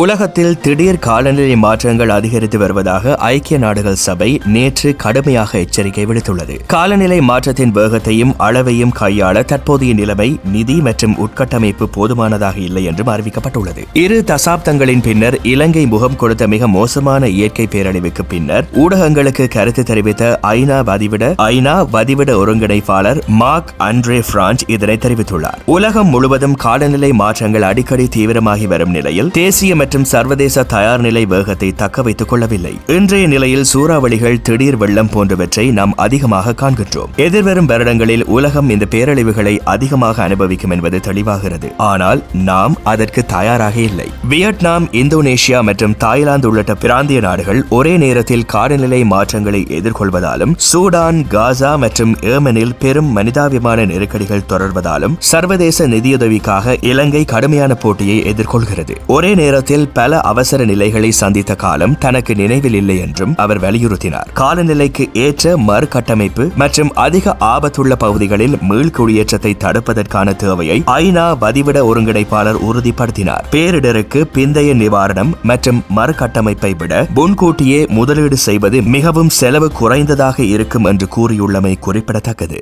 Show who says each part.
Speaker 1: உலகத்தில் திடீர் காலநிலை மாற்றங்கள் அதிகரித்து வருவதாக ஐக்கிய நாடுகள் சபை நேற்று கடுமையாக எச்சரிக்கை விடுத்துள்ளது. காலநிலை மாற்றத்தின் வேகத்தையும் அளவையும் கையாள தற்போதைய நிலைமை நிதி மற்றும் உட்கட்டமைப்பு போதுமானதாக இல்லை என்றும் அறிவிக்கப்பட்டுள்ளது. இரு தசாப்தங்களின் பின்னர் இலங்கை முகம் கொடுத்த மிக மோசமான இயற்கை பேரழிவுக்கு பின்னர் ஊடகங்களுக்கு கருத்து தெரிவித்த ஐநா பதிவிட ஐநா வதிவிட ஒருங்கிணைப்பாளர் மார்க் அண்ட்ரே பிரான்ச் இதனை தெரிவித்துள்ளார். உலகம் முழுவதும் காலநிலை மாற்றங்கள் அடிக்கடி தீவிரமாகி வரும் நிலையில் தேசிய மற்றும் சர்வதேச தயார் நிலை வேகத்தை தக்க வைத்துக் கொள்ளவில்லை. இன்றைய நிலையில் சூறாவளிகள் திடீர் வெள்ளம் போன்றவற்றை நாம் அதிகமாக காண்கின்றோம். எதிர்வரும் வருடங்களில் உலகம் இந்த பேரழிவுகளை அதிகமாக அனுபவிக்கும் என்பது தெளிவாகிறது. ஆனால் நாம் அதற்கு தயாராக இல்லை. வியட்நாம் இந்தோனேஷியா மற்றும் தாய்லாந்து உள்ளிட்ட பிராந்திய நாடுகள் ஒரே நேரத்தில் காலநிலை மாற்றங்களை எதிர்கொள்வதாலும் சூடான் காசா மற்றும் ஏமனில் பெரும் மனிதாபிமான நெருக்கடிகள் தொடர்வதாலும் சர்வதேச நிதியுதவிக்காக இலங்கை கடுமையான போட்டியை எதிர்கொள்கிறது. ஒரே நேரத்தில் பல அவசர நிலைகளை சந்தித்த காலம் தனக்கு நினைவில் இல்லை என்றும் அவர் வலியுறுத்தினார். காலநிலைக்கு ஏற்ற மறுகட்டமைப்பு மற்றும் அதிக ஆபத்துள்ள பகுதிகளில் மீள்குடியேற்றத்தை தடுப்பதற்கான தேவையை ஐநா வதிவிட ஒருங்கிணைப்பாளர் உறுதிப்படுத்தினார். பேரிடருக்கு பிந்தைய நிவாரணம் மற்றும் மறுகட்டமைப்பை விட முன்கூட்டியே முதலீடு செய்வது மிகவும் செலவு குறைந்ததாக இருக்கும் என்று கூறியுள்ளமை குறிப்பிடத்தக்கது.